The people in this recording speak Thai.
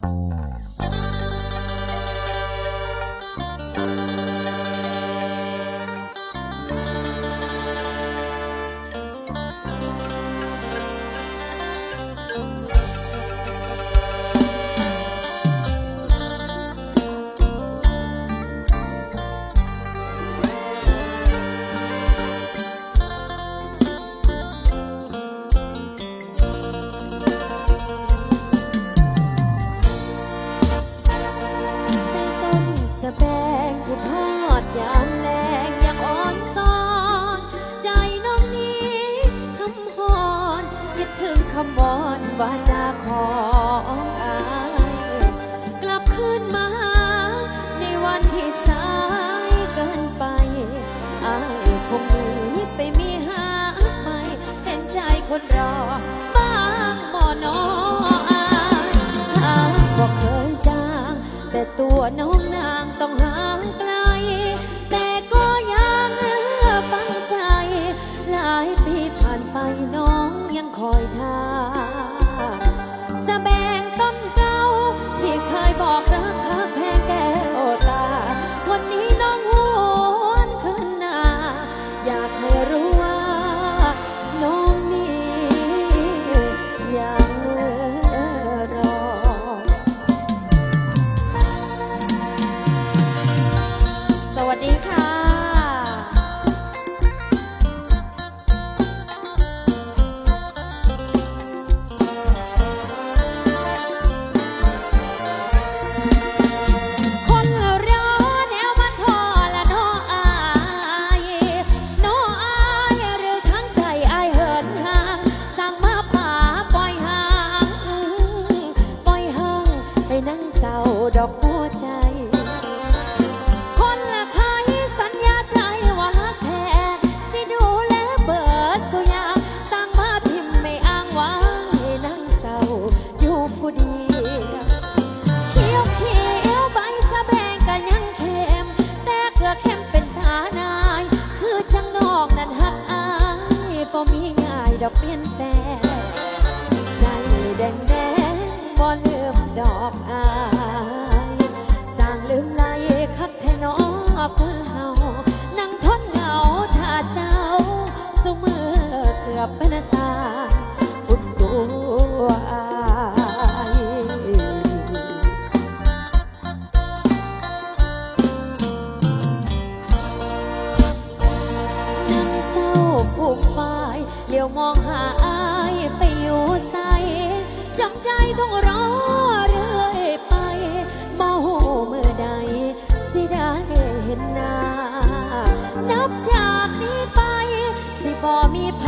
แต่ คำวอนว่าจะของอายกลับคืนมา ในวันที่สายเกินไปอายคงหนีไปมีหาใหม่เห็นใจคนรอบ้างบ่นออายหากบ่เคยจาง แต่ตัวน้องนางต้องห่างไกล แต่ก็ยังฟังใจ หลายปีผ่านไปน้อง คอยท่าสะแบงต้นเก่าที่เคยบอกรักคักแกเปลี่ยนแปลงใจแดงแดงบ่ลืมดอกอายสร้างลืมไหลคักแท้นอคนเฮานั่งทนเหงาถ้าเจ้าสุมือเกือบเป็นตายฟุดตัวอายนั่งเศร้าผูกฝ่า เลี้ยวมองหาอายไปอยู่ใสจำใจต้องรอเรื่อยไปบ่หูเมื่อใด สิได้เห็นหน้า นับจากนี้ไป สิบ่มีภัย